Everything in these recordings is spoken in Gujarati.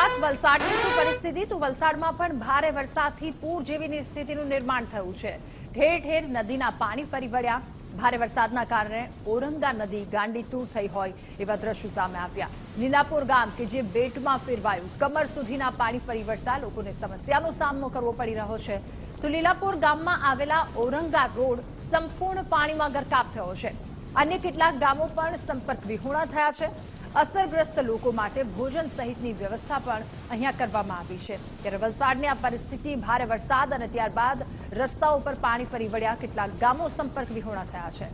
વાત વલસાડની શું પરિસ્થિતિ? તો વલસાડમાં પણ ભારે વરસાદથી પૂર જેવી સ્થિતિનું નિર્માણ થયું છે. ઠેર ઠેર નદીના પાણી ફરી વળ્યા. ભારે વરસાદના કારણે ઓરંગા નદી ગાંડીતૂર થઈ હોય એવા દ્રશ્યો સામે આવ્યા. નીલાપુર ગામ, કે જે બેટમાં ફેરવાયું, કમર સુધીના પાણી ફરી વળતા લોકોને સમસ્યાનો સામનો કરવો પડી રહ્યો છે. તો લીલાપુર ગામમાં આવેલા ઓરંગા રોડ સંપૂર્ણ પાણીમાં ગરકાવ થયો છે. અન્ય કેટલાક ગામો પણ સંપર્ક વિહોણા થયા છે. અસરગ્રસ્ત લોકો માટે ભોજન સહિતની વ્યવસ્થા પણ અહીંયા કરવામાં આવી છે. ત્યારે વલસાડની આ પરિસ્થિતિ ભારે વરસાદ અને ત્યારબાદ રસ્તાઓ પર પાણી ફરી વળ્યા. કેટલાક ગામો સંપર્ક વિહોણા થયા છે.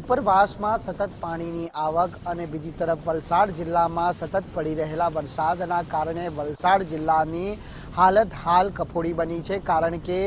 ઉપરવાસમાં સતત પાણીની આવક અને બીજી તરફ વલસાડ જિલ્લામાં સતત પડી રહેલા વરસાદના કારણે વલસાડ જિલ્લાની હાલત હાલ કફોડી બની છે કારણ કે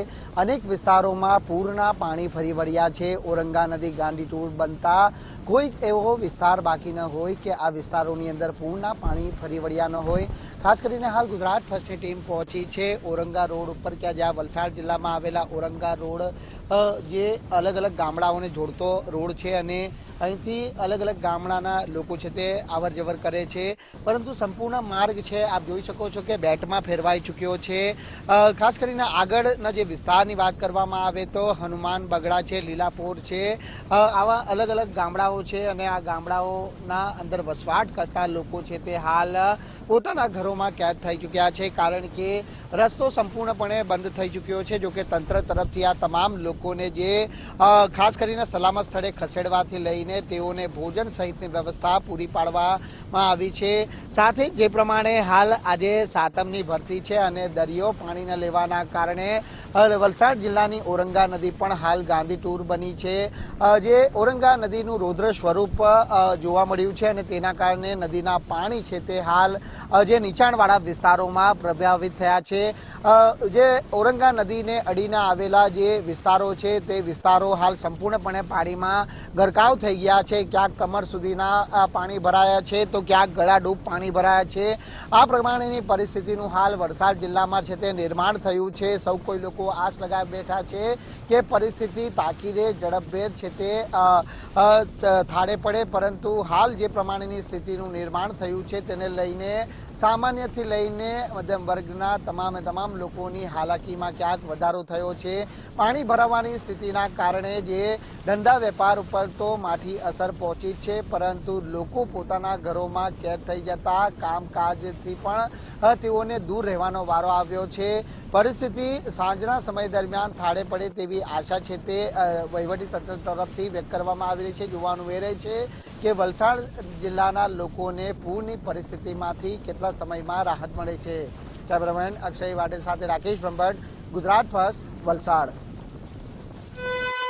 અનેક વિસ્તારોમાં પૂરના પાણી ફરી વળ્યા છે. ઓરંગા નદી ગાંડીટૂર બનતા કોઈક એવો વિસ્તાર બાકી ન હોય કે આ વિસ્તારોની અંદર પૂરના પાણી ફરી વળ્યા ન હોય. ખાસ કરીને હાલ ગુજરાત ફર્સ્ટની ટીમ પહોંચી છે. ઓરંગા રોડ ઉપર કે જ્યાં વલસાડ જિલ્લામાં આવેલા ઓરંગા રોડ જે અલગ અલગ ગામડાઓને જોડતો રોડ છે અને અહીંથી અલગ અલગ ગામડાના લોકો છે તે અવર જવર કરે છે. પરંતુ સંપૂર્ણ માર્ગ છે, આપ જોઈ શકો છો કે બેટમાં ફેરવાઈ ચૂક્યો છે. ખાસ કરીને આગળના જે વિસ્તારની વાત કરવામાં આવે તો હનુમાન બગડા છે, લીલાપોર છે. આવા અલગ અલગ ગામડાઓ છે અને આ ગામડાઓના અંદર વસવાટ કરતા લોકો છે તે હાલ પોતાના ઘરોમાં કેદ થઈ ચૂક્યા છે, કારણ કે રસ્તો સંપૂર્ણપણે બંધ થઈ ચૂક્યો છે જોકે તંત્ર તરફથી આ તમામ લોકોને જે ખાસ કરીને સલામત સ્થળે ખસેડવાથી લઈને તેઓને ભોજન સહિતની વ્યવસ્થા પૂરી પાડવામાં આવી છે. સાથે જે પ્રમાણે હાલ આજે સાતમની ભરતી છે અને દરિયો પાણીના લેવાના કારણે વલસાડ જિલ્લાની ઓરંગા નદી પણ હાલ ગાંધી ટૂર બની છે. જે ઓરંગા નદીનું રૌદ્ર સ્વરૂપ જોવા મળ્યું છે અને તેના કારણે નદીના પાણી છે તે હાલ જે નીચાણવાળા વિસ્તારોમાં પ્રભાવિત થયા છે. જે ઓરંગા નદીને અડીને આવેલા જે વિસ્તારો છે, તે વિસ્તારો હાલ સંપૂર્ણપણે પાણીમાં ગરકાવ થઈ ગયા છે. ક્યાંક કમર સુધીના પાણી ભરાયા છે, તો ક્યાંક ગળાડૂબ પાણી ભરાયા છે. આ પ્રમાણેની પરિસ્થિતિનું હાલ વલસાડ જિલ્લામાં છે તે નિર્માણ થયું છે. સૌ કોઈ લોકો આશ લગાવી બેઠા છે કે પરિસ્થિતિ તાકીદે ઝડપભેર છે તે થાળે પડે. પરંતુ હાલ જે પ્રમાણેની સ્થિતિનું નિર્માણ થયું છે, તેને લઈને સામાન્યથી લઈને મધ્યમ વર્ગના તમામે તમામ લોકોની હાલાકીમાં ક્યાંક વધારો થયો છે. પાણી ભરાવાની સ્થિતિના કારણે જે ધંધા વેપાર ઉપર તો માઠી અસર પહોંચી છે, પરંતુ લોકો પોતાના ઘરોમાં કેદ થઈ જતા કામકાજથી પણ તેઓને દૂર રહેવાનો વારો આવ્યો છે. પરિસ્થિતિ સાંજના સમય દરમિયાન થાળે પડે તેવી આશા છે તે વહીવટીતંત્ર વહીવટી તરફથી વ્યક્ત કરવામાં આવી રહી છે. જોવાનું એ રહે છે કે વલસાડ જિલ્લાના લોકોને પૂરની પરિસ્થિતિમાંથી કેટલા સમયમાં રાહત મળે છે. કેમેરામેન અક્ષય વાડેલ સાથે રાકેશ બ્રહ્મભટ્ટ, ગુજરાત ફર્સ્ટ, વલસાડ.